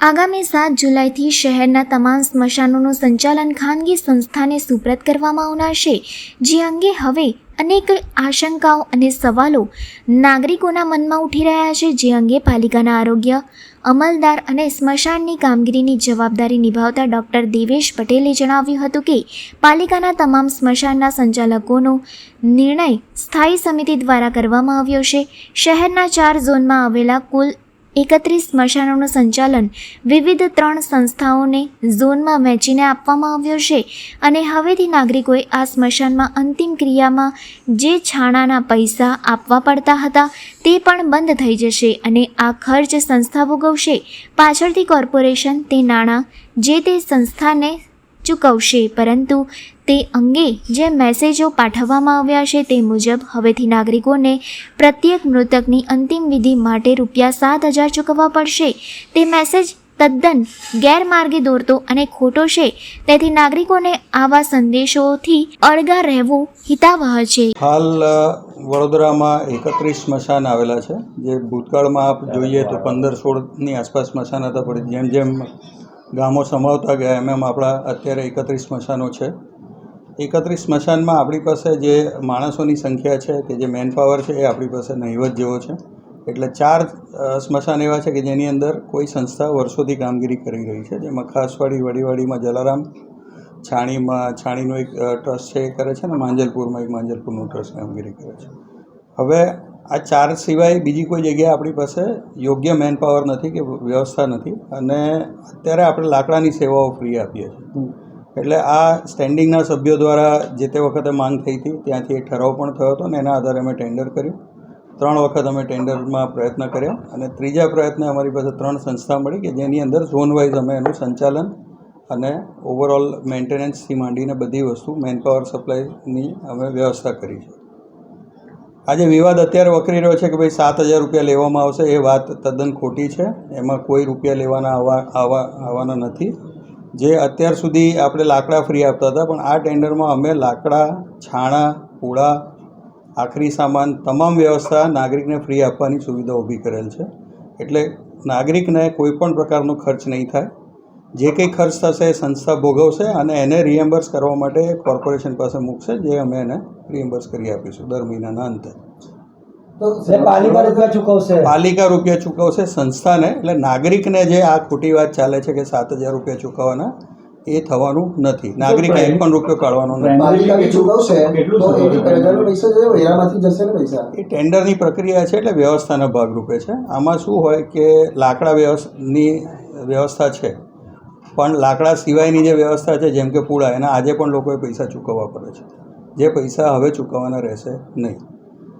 આગામી સાત જુલાઈથી શહેરના તમામ સ્મશાનોનું સંચાલન ખાનગી સંસ્થાને સુપ્રત કરવામાં આવનાર જે અંગે હવે અનેક આશંકાઓ અને સવાલો નાગરિકોના મનમાં ઉઠી રહ્યા છે. જે અંગે પાલિકાના આરોગ્ય, અમલદાર અને સ્મશાનની કામગીરીની જવાબદારી નિભાવતા ડૉક્ટર દેવેશ પટેલે જણાવ્યું હતું કે, પાલિકાના તમામ સ્મશાનના સંચાલકોનો નિર્ણય સ્થાયી સમિતિ દ્વારા કરવામાં આવ્યો છે. શહેરના ચાર ઝોનમાં આવેલા કુલ એકત્રીસ સ્મશાનોનું સંચાલન વિવિધ ત્રણ સંસ્થાઓને ઝોનમાં વહેંચીને આપવામાં આવ્યો છે અને હવેથી નાગરિકોએ આ સ્મશાનમાં અંતિમ ક્રિયામાં જે છાણાના પૈસા આપવા પડતા હતા તે પણ બંધ થઈ જશે અને આ ખર્ચ સંસ્થા ભોગવશે. પાછળથી કોર્પોરેશન, તે નાણાં, જે તે સંસ્થાને ચૂકવશે પરંતુ તે અંગે જે મેસેજો પાઠવવામાં આવ્યા છે તે મુજબ હવેથી નાગરિકોને પ્રત્યેક મૃતકની અંતિમ વિધિ માટે રૂપિયા સાત હજાર ચૂકવવા પડશે. તે મેસેજ તદ્દન ગેરમાર્ગે દોરતો અને ખોટો છે. તેથી નાગરિકોને આવા સંદેશોથી અળગા રહેવું હિતાવહ છે. હાલ વડોદરામાં એકત્રીસ સ્મશાન આવેલા છે. જે ભૂતકાળમાં જોઈએ તો પંદર સોળની આસપાસ સ્મશાન હતા, પણ જેમ જેમ ગામો સમાવતા ગયા. એમ એમ આપણા અત્યારે એકત્રીસ સ્મશાનો છે. એકત્રીસ સ્મશાનમાં આપણી પાસે જે માણસોની સંખ્યા છે કે જે મેન પાવર છે એ આપણી પાસે નહિવત જેવો છે. એટલે ચાર સ્મશાન એવા છે કે જેની અંદર કોઈ સંસ્થા વર્ષોથી કામગીરી કરી રહી છે. જેમાં ખાસવાડી, વડીવાડીમાં જલારામ, છાણીમાં, છાણીનો એક ટ્રસ્ટ છે એ કરે છે ને માંજલપુરમાં એક માંજલપુરનું ટ્રસ્ટ કામગીરી કરે છે. હવે આ ચાર સિવાય બીજી કોઈ જગ્યાએ આપણી પાસે યોગ્ય મેન પાવર નથી કે વ્યવસ્થા નથી. અને અત્યારે આપણે લાકડાની સેવાઓ ફ્રી આપીએ છીએ. એટલે આ સ્ટેન્ડિંગના સભ્યો દ્વારા જે તે વખતે માંગ થઈ હતી ત્યાંથી એક ઠરાવ પણ થયો હતો ને એના આધારે અમે ટેન્ડર કર્યું. ત્રણ વખત અમે ટેન્ડરમાં પ્રયત્ન કર્યા અને ત્રીજા પ્રયત્ને અમારી પાસે ત્રણ સંસ્થા મળી કે જેની અંદર ઝોન વાઇઝ અમે એનું સંચાલન અને ઓવરઓલ મેન્ટેનન્સથી માંડીને બધી વસ્તુ મેનપાવર સપ્લાયની અમે વ્યવસ્થા કરી છે. આજે વિવાદ અત્યારે વકરી રહ્યો છે કે ભાઈ સાત હજાર રૂપિયા લેવામાં આવશે એ વાત તદ્દન ખોટી છે. એમાં કોઈ રૂપિયા લેવાના આવવા આવવા, આવવાના નથી. જે અત્યાર સુધી આપણે લાકડા ફ્રી આપતા હતા, પણ આ ટેન્ડરમાં અમે લાકડા, છાણા, પૂળા, આખરી સામાન, તમામ વ્યવસ્થા નાગરિકને ફ્રી આપવાની સુવિધા ઊભી કરેલ છે. એટલે નાગરિકને કોઈ પણ પ્રકારનો ખર્ચ નહીં થાય. જે કંઈ ખર્ચ થશે એ સંસ્થા ભોગવશે અને એને રિએમ્બર્સ કરવા માટે કોર્પોરેશન પાસે મૂકશે જે અમે એને રિએમ્બર્સ કરી આપીશું દર મહિનાના અંતે. પાલિકા રૂપિયા ચૂકવશે? પાલિકા રૂપિયા ચૂકવશે સંસ્થાને એટલે નાગરિકને જે આ ખોટી વાત ચાલે છે કે સાત હજાર રૂપિયા ચૂકવવાના એ થવાનું નથી. નાગરિક એક પણ રૂપિયો કાઢવાનો નથી. પાલિકા બી ચૂકવશે તો એની પૈસા જે વેરામાંથી જશે ને પૈસા? એ ટેન્ડરની પ્રક્રિયા છે એટલે વ્યવસ્થાના ભાગરૂપે છે. આમાં શું હોય કે લાકડા વ્યવસ્થની વ્યવસ્થા છે. પણ લાકડા સિવાયની જે વ્યવસ્થા છે, જેમ કે પૂળા, એના આજે પણ લોકોએ પૈસા ચૂકવવા પડે છે. જે પૈસા હવે ચૂકવવાના રહેશે નહીં.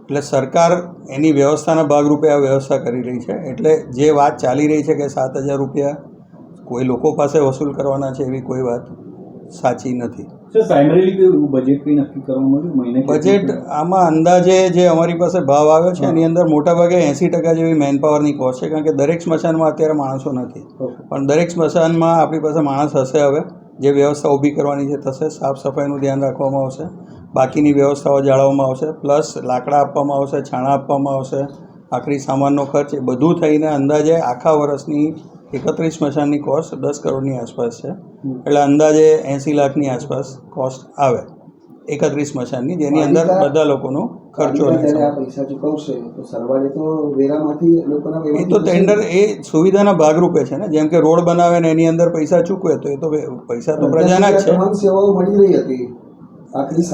એટલે સરકાર એની વ્યવસ્થાના ભાગરૂપે આ વ્યવસ્થા કરી રહી છે. એટલે જે વાત ચાલી રહી છે કે સાત હજાર રૂપિયા કોઈ લોકો પાસે વસૂલ કરવાના છે એવી કોઈ વાત સાચી નથી. બજેટ આમાં અંદાજે જે અમારી પાસે ભાવ આવ્યો છે એની અંદર મોટાભાગે એંસી ટકા જેવી મેન પાવરની કોસ્ટ છે કારણ કે દરેક સ્મશાનમાં અત્યારે માણસો નથી. પણ દરેક સ્મશાનમાં આપણી પાસે માણસ હશે હવે જે વ્યવસ્થા ઊભી કરવાની છે થશે સાફ સફાઈનું ધ્યાન રાખવામાં આવશે બાકીની વ્યવસ્થાઓ જાળવવામાં આવશે પ્લસ લાકડા આપવામાં આવશે છાણા આપવામાં આવશે આખરી સામાનનો ખર્ચ એ બધું થઈને અંદાજે આખા વર્ષની એકત્રીસ સ્મશાનની કોસ્ટ દસ કરોડની આસપાસ છે. એટલે અંદાજે એંસી લાખની આસપાસ કોસ્ટ આવે. એકત્રીસ મશાનની જેની અંદર બધા લોકોનો ખર્ચો એ તો ટેન્ડર એ સુવિધાના ભાગરૂપે છે ને? જેમ કે રોડ બનાવે ને એની અંદર પૈસા ચૂકવે તો એ તો પૈસા તો પ્રજાના જ છે.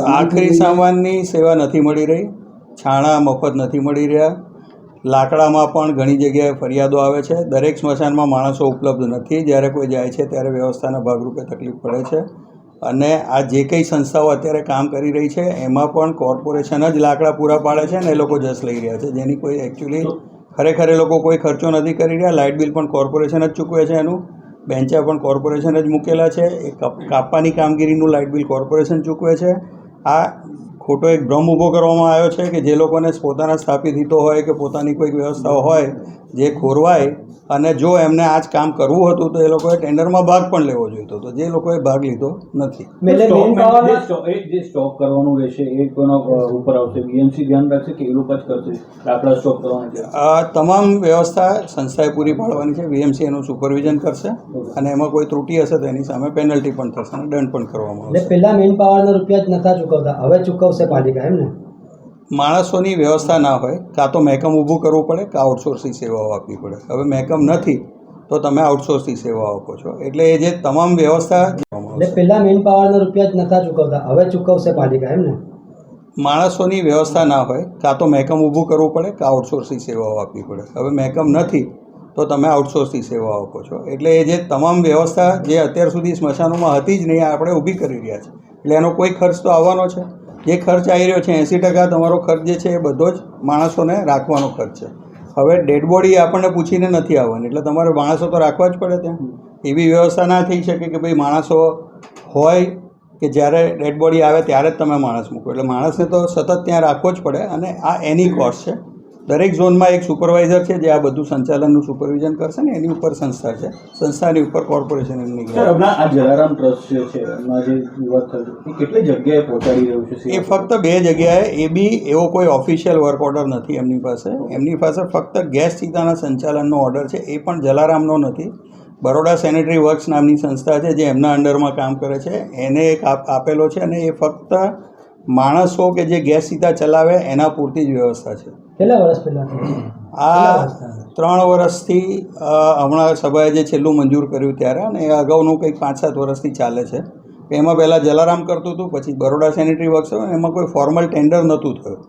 આખરી સામાનની સેવા નથી મળી રહી. છાણા મફત નથી મળી રહ્યા. લાકડામાં પણ ઘણી જગ્યાએ ફરિયાદો આવે છે. દરેક સ્મશાનમાં માણસો ઉપલબ્ધ નથી. જ્યારે કોઈ જાય છે ત્યારે વ્યવસ્થાના ભાગરૂપે તકલીફ પડે છે. અને આ જે કંઈ સંસ્થાઓ અત્યારે કામ કરી રહી છે, એમાં પણ કોર્પોરેશન જ લાકડા પૂરા પાડે છે ને એ લોકો જસ લઈ રહ્યા છે. જેની કોઈ એકચ્યુઅલી ખરેખર એ લોકો કોઈ ખર્ચો નથી કરી રહ્યા. લાઇટ બિલ પણ કોર્પોરેશન જ ચૂકવે છે એનું. બેન્ચા પણ કોર્પોરેશન જ મૂકેલા છે. એ કપ- કાપવાની કામગીરીનું લાઇટ બિલ કોર્પોરેશન ચૂકવે છે. આ ખોટો એક ભ્રમ ઊભો કરવામાં આવ્યો છે કે જે લોકોને પોતાના સ્થાપિત હિતો હોય કે પોતાની કોઈક વ્યવસ્થાઓ હોય, જે ખોરવાય અને જો એમને આ જ કામ કરવું હતું તો એ લોકોએ ટેન્ડરમાં ભાગ પણ લેવો જોઈતો હતો. જે લોકોએ ભાગ લીધો નથી. જે સ્ટોપ કરવાનું રહેશે એ કોના ઉપર આવશે. બીએમસી ધ્યાન રાખશે કે એ લોકો જ કરશે? આપણા સ્ટોક કરવાનું છે? આ તમામ વ્યવસ્થા સંસ્થાએ પૂરી પાડવાની છે. વીએમસી એનું સુપરવિઝન કરશે અને એમાં કોઈ ત્રુટિ હશે તો એની સામે પેનલ્ટી પણ થશે અને દંડ પણ કરવામાં એટલે આવશે. પહેલાં મેન પાવરના રૂપિયા જ નતા ચૂકવતા. હવે ચૂકવશે પાલિકા એમ ને? માણસોની વ્યવસ્થા ના હોય કાં તો મહેકમ ઊભું કરવું પડે કાં આઉટસોર્સની સેવાઓ આપવી પડે. હવે મહેકમ નથી તો તમે આઉટસોર્સની સેવાઓ આપો છો. એટલે એ જે તમામ વ્યવસ્થા એટલે પહેલાં મેન પાવરના રૂપિયા જ નતા ચૂકવતા હવે ચૂકવશે પાલિકા એમ ને? માણસોની વ્યવસ્થા ના હોય કાં તો મહેકમ ઊભું કરવું પડે કાં આઉટસોર્સની સેવાઓ આપવી પડે. હવે મહેકમ નથી તો તમે આઉટસોર્સની સેવાઓ આપો છો. એટલે એ જે તમામ વ્યવસ્થા જે અત્યાર સુધી સ્મશાનોમાં હતી જ નહીં આપણે ઊભી કરી રહ્યા છે. એટલે એનો કોઈ ખર્ચ તો આવવાનો છે? જે ખર્ચ આવી રહ્યો છે, એંસી ટકા તમારો ખર્ચ જે છે એ બધો જ માણસોને રાખવાનો ખર્ચ છે. હવે ડેડ બોડી આપણને પૂછીને નથી આવવાની, એટલે તમારે માણસો તો રાખવા જ પડે ત્યાં. એવી વ્યવસ્થા ના થઈ શકે કે ભાઈ માણસો હોય કે જ્યારે ડેડ બોડી આવે ત્યારે જ તમે માણસ મૂકો. એટલે માણસને તો સતત ત્યાં રાખવો જ પડે અને આ એની કોસ્ટ છે. દરેક ઝોનમાં એક સુપરવાઇઝર છે જે આ બધું સંચાલનનું સુપરવિઝન કરશે ને એની ઉપર સંસ્થા છે. સંસ્થાની ઉપર કોર્પોરેશન એમની આ જલારામ ટ્રસ્ટ છે એમાં જે એ કેટલી જગ્યાએ પહોંચાડી રહ્યું છે એ ફક્ત બે જગ્યાએ. એ બી એવો કોઈ ઓફિશિયલ વર્ક ઓર્ડર નથી એમની પાસે. એમની પાસે ફક્ત ગેસ ચિતાના સંચાલનનો ઓર્ડર છે. એ પણ જલારામનો નથી. બરોડા સેનેટરી વર્ક્સ નામની સંસ્થા છે જે એમના અંડરમાં કામ કરે છે. એને એક આપ- આપેલો છે અને એ ફક્ત માણસો કે જે ગેસ સીધા ચલાવે એના પૂરતી જ વ્યવસ્થા છે. કેટલા વર્ષ પહેલા આ ત્રણ વર્ષથી હમણાં સભાએ જે છેલ્લું મંજૂર કર્યું ત્યારે અને એ અગાઉનું કંઈક પાંચ સાત વર્ષથી ચાલે છે. એમાં પહેલાં જલારામ કરતું હતું પછી બરોડા સેનેટરી વર્ક્સ હોય એમાં કોઈ ફોર્મલ ટેન્ડર નહોતું થયું.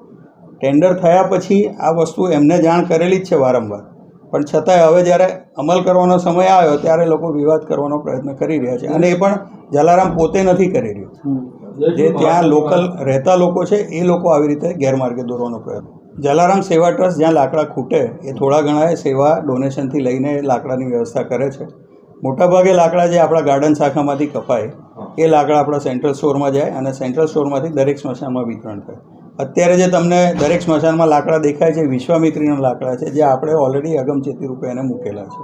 ટેન્ડર થયા પછી આ વસ્તુ એમને જાણ કરેલી જ છે વારંવાર. પણ છતાંય હવે જ્યારે અમલ કરવાનો સમય આવ્યો ત્યારે લોકો વિવાદ કરવાનો પ્રયત્ન કરી રહ્યા છે. અને એ પણ જલારામ પોતે નથી કરી રહ્યું. જે ત્યાં લોકલ રહેતા લોકો છે એ લોકો આવી રીતે ગેરમાર્ગે દોરવાનો પ્રયત્ન જલારામ સેવા ટ્રસ્ટ જ્યાં લાકડા ખૂટે, એ થોડા ઘણા સેવા ડોનેશનથી લઈને લાકડાની વ્યવસ્થા કરે છે. મોટાભાગે લાકડા જે આપણા ગાર્ડન શાખામાંથી કપાય, એ લાકડા આપણા સેન્ટ્રલ સ્ટોરમાં જાય અને સેન્ટ્રલ સ્ટોરમાંથી દરેક સ્મશાનમાં વિતરણ થાય. અત્યારે જે તમને દરેક સ્મશાનમાં લાકડા દેખાય છે વિશ્વામિત્રીના લાકડા છે, જે આપણે ઓલરેડી અગમચેતી રૂપે એને મૂકેલા છે.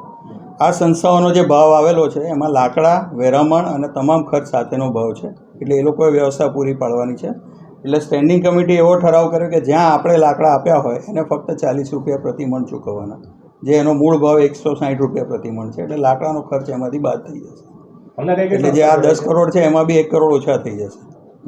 આ સંસ્થાઓનો જે ભાવ આવેલો છે, એમાં લાકડા, વેરામણ અને તમામ ખર્ચ સાથેનો ભાવ છે. એટલે એ લોકોએ વ્યવસ્થા પૂરી પાડવાની છે. એટલે સ્ટેન્ડિંગ કમિટી એવો ઠરાવ કર્યો કે જ્યાં આપણે લાકડા આપ્યા હોય એને ફક્ત ચાલીસ રૂપિયા પ્રતિમણ ચૂકવવાના. જે એનો મૂળ ભાવ એકસો સાઠ રૂપિયા પ્રતિમણ છે એટલે લાકડાનો ખર્ચ એમાંથી બાદ થઈ જશે. એટલે જે આ દસ કરોડ છે એમાં બી એક કરોડ ઓછા થઈ જશે.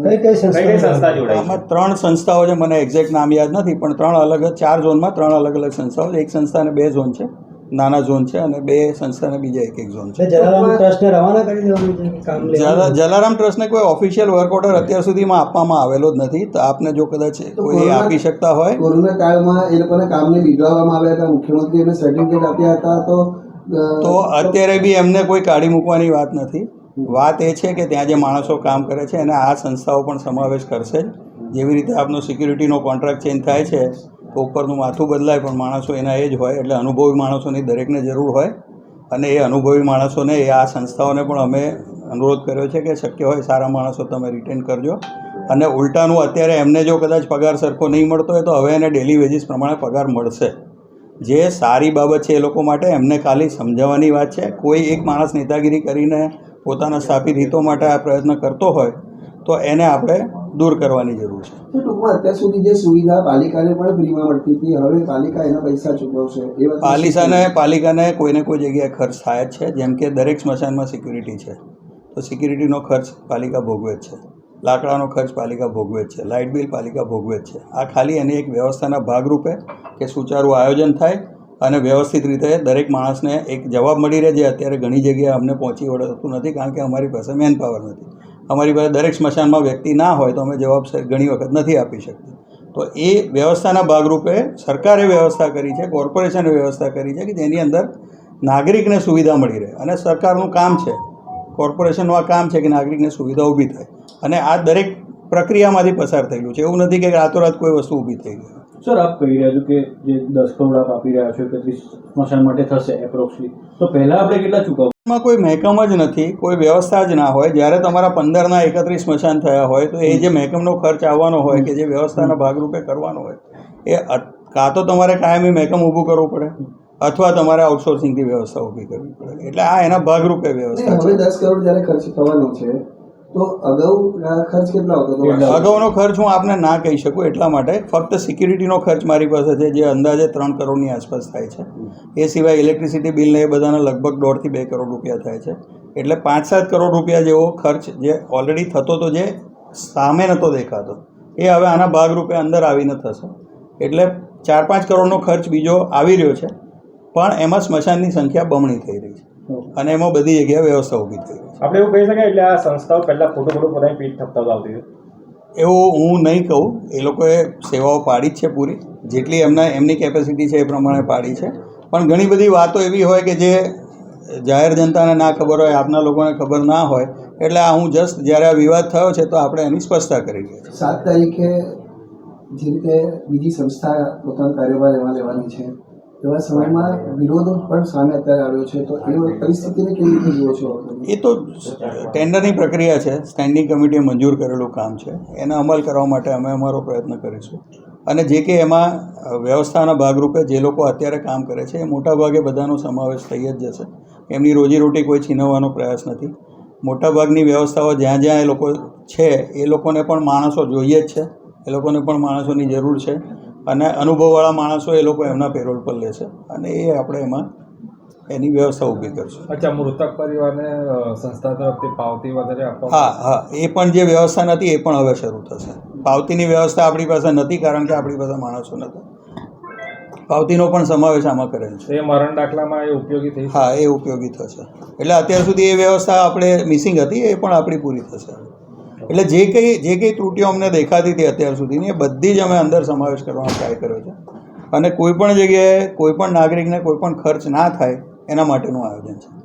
કઈ કઈ આમાં ત્રણ સંસ્થાઓ છે મને એક્ઝેક્ટ નામ યાદ નથી પણ ત્રણ અલગ ચાર ઝોનમાં ત્રણ અલગ અલગ સંસ્થાઓ છે. એક સંસ્થાને બે ઝોન છે. નાના ઝોન છે અને બે સંસ્થાને બીજા એક એક ઝોન છે. જલારામ ટ્રસ્ટને રવાના કરી દેવાનું છે કે કામ જલા- લેવાનું જલારામ ટ્રસ્ટને કોઈ ઓફિશિયલ વર્ક ઓર્ડર અત્યાર સુધીમાં આપવામાં આવેલો જ નથી. તો આપને જો કદાચ કોઈ આપી શકતા હોય. કોરોના કાળમાં એ લોકોને કામને લીધવામાં આવ્યા હતા મુખ્યમંત્રી એમને સર્ટિફિકેટ આપ્યા હતા તો તો અત્યારે બી એમને કોઈ કાઢી મૂકવાની વાત નથી. વાત એ છે કે ત્યાં જે માણસો કામ કરે છે એને આ સંસ્થાઓ પણ સમાવેશ કરશે. જેવી રીતે આપનો સિક્યુરિટીનો કોન્ટ્રાક્ટ ચેન્જ થાય છે ઉપરનું માથું બદલાય પણ માણસો એના એ જ હોય, એટલે અનુભવી માણસોની દરેકને જરૂર હોય. અને એ અનુભવી માણસોને, એ આ સંસ્થાઓને પણ અમે અનુરોધ કર્યો છે કે શક્ય હોય સારા માણસો તમે રિટેન કરજો. અને ઉલટાનું અત્યારે એમને જો કદાચ પગાર સરખો નહીં મળતો હોય તો હવે એને ડેલી વેજીસ પ્રમાણે પગાર મળશે. જે સારી બાબત છે એ લોકો માટે એમને ખાલી સમજાવવાની વાત છે. કોઈ એક માણસ નેતાગીરી કરીને પોતાના સ્થાપિત હિતો માટે આ પ્રયત્ન કરતો હોય, તો એને આપણે દૂર કરવાની જરૂર છે. ટૂંકમાં અત્યાર સુધી જે સુવિધા પાલિકાને પણ ફ્રીમાં મળતી હતી હવે પાલિકા એના પૈસા ચૂકવશે એ પાલિકાને પાલિકાને કોઈને કોઈ જગ્યાએ ખર્ચ થાય જ છે જેમ કે દરેક સ્મશાનમાં સિક્યુરિટી છે. તો સિક્યુરિટીનો ખર્ચ પાલિકા ભોગવે જ છે. લાકડાનો ખર્ચ પાલિકા ભોગવે જ છે. લાઇટ બિલ પાલિકા ભોગવે જ છે. આ ખાલી એની એક વ્યવસ્થાના ભાગરૂપે કે સુચારું આયોજન થાય અને વ્યવસ્થિત રીતે દરેક માણસને એક જવાબ મળી રહે જે અત્યારે ઘણી જગ્યાએ અમને પહોંચી વળતું નથી કારણ કે અમારી પાસે મેન પાવર નથી. અમારી પાસે દરેક સ્મશાનમાં વ્યક્તિ ના હોય તો અમે જવાબ ઘણી વખત નથી આપી શકતા. તો એ વ્યવસ્થાના ભાગરૂપે સરકારે વ્યવસ્થા કરી છે, કોર્પોરેશને વ્યવસ્થા કરી છે કે જેની અંદર નાગરિકને સુવિધા મળી રહે. અને સરકારનું કામ છે, કોર્પોરેશનનું આ કામ છે કે નાગરિકને સુવિધા ઊભી થાય. અને આ દરેક પ્રક્રિયામાંથી પસાર થયેલું છે. એવું નથી કે રાતોરાત કોઈ વસ્તુ ઊભી થઈ ગઈ. સર આપ કહી રહ્યા છો કે જે દસ કરોડ આપ આપી રહ્યા છો એકત્રીસ સ્મશાન માટે થશે એપ્રોક્સલી તો પહેલા આપણે કેટલા ચૂકવવામાં કોઈ મહેકમ જ નથી કોઈ વ્યવસ્થા જ ના હોય. જ્યારે તમારા પંદરના એકત્રીસ સ્મશાન થયા હોય તો એ જે મહેકમનો ખર્ચ આવવાનો હોય કે જે વ્યવસ્થાના ભાગરૂપે કરવાનો હોય એ કાં તો તમારે કાયમી મહેકમ ઊભું કરવું પડે અથવા તમારે આઉટસોર્સિંગથી વ્યવસ્થા ઊભી કરવી પડે. એટલે આ એના ભાગરૂપે વ્યવસ્થા હવે દસ કરોડ જ્યારે ખર્ચ થવાનો છે તો અગાઉ ખર્ચ કેટલો હતો? અગાઉનો ખર્ચ હું આપને ના કહી શકું એટલા માટે ફક્ત સિક્યુરિટીનો ખર્ચ મારી પાસે છે જે અંદાજે ત્રણ કરોડની આસપાસ થાય છે. એ સિવાય ઇલેક્ટ્રિસિટી બિલને એ બધાના લગભગ દોઢથી બે કરોડ રૂપિયા થાય છે. એટલે પાંચ સાત કરોડ રૂપિયા જેવો ખર્ચ જે ઓલરેડી થતો તો જે સામે નહોતો દેખાતો એ હવે આના ભાગરૂપે અંદર આવીને થશે. એટલે ચાર પાંચ કરોડનો ખર્ચ બીજો આવી રહ્યો છે પણ એમાં સ્મશાનની સંખ્યા બમણી થઈ રહી છે. અને એમાં બધી જગ્યાએ વ્યવસ્થા ઊભી થઈ રહી છે. આપણે એવું કહી શકાય એટલે આ સંસ્થાઓ પહેલાં ખોટું ખોટું પોતાની પીઠ થપથાવતા આવતી હતી. એવું હું નહીં કહું. એ લોકોએ સેવાઓ પાડી જ છે પૂરી. જેટલી એમના એમની કેપેસિટી છે એ પ્રમાણે પાડી છે. પણ ઘણી બધી વાતો એવી હોય કે જે જાહેર જનતાને ના ખબર હોય આપના લોકોને ખબર ના હોય. એટલે આ હું જસ્ટ જ્યારે આ વિવાદ થયો છે તો આપણે એની સ્પષ્ટતા કરી છે સાત તારીખે જે રીતે બીજી સંસ્થા પોતાનો કાર્યભાર લેવા લેવાની છે એવા સમયમાં વિરોધ પણ સામે અત્યારે આવ્યો છે. તો એ પરિસ્થિતિને કેવી રીતે જુઓ છો? એ તો ટેન્ડરની પ્રક્રિયા છે. સ્ટેન્ડિંગ કમિટીએ મંજૂર કરેલું કામ છે. એને અમલ કરવા માટે અમે અમારો પ્રયત્ન કરીશું. અને જે કે એમાં વ્યવસ્થાના ભાગરૂપે જે લોકો અત્યારે કામ કરે છે, એ મોટાભાગે બધાનો સમાવેશ થઈ જ જશે. એમની રોજીરોટી કોઈ છીનવવાનો પ્રયાસ નથી. મોટાભાગની વ્યવસ્થાઓ જ્યાં જ્યાં એ લોકો છે, એ લોકોને પણ માણસો જોઈએ જ છે. એ લોકોને પણ માણસોની જરૂર છે. અને અનુભવવાળા માણસો એ લોકો એમના પેરોલ પર લેશે અને એ આપણે એમાં એની વ્યવસ્થા ઊભી કરશું. અચ્છા મૃતક પરિવારને સંસ્થા તરફથી પાવતી વધારે આપવા હા હા. એ પણ જે વ્યવસ્થા નથી એ પણ હવે શરૂ થશે. પાવતીની વ્યવસ્થા આપણી પાસે નથી કારણ કે આપણી પાસે માણસો નહોતા. પાવતીનો પણ સમાવેશ આમાં કરેલ છે. એ મરણ દાખલામાં એ ઉપયોગી થઈ હા એ ઉપયોગી થશે. એટલે અત્યાર સુધી એ વ્યવસ્થા આપણે મિસિંગ હતી એ પણ આપણી પૂરી થશે. એટલે જે કંઈ જે કંઈ ત્રુટીઓ અમને દેખાતી હતી અત્યાર સુધીની, એ બધી જ અમે અંદર સમાવેશ કરવાનો ટ્રાય કર્યો છે. અને કોઈ પણ જગ્યાએ કોઈ પણ નાગરિકને કોઈ પણ ખર્ચ ના થાય, એના માટેનું આયોજન છે.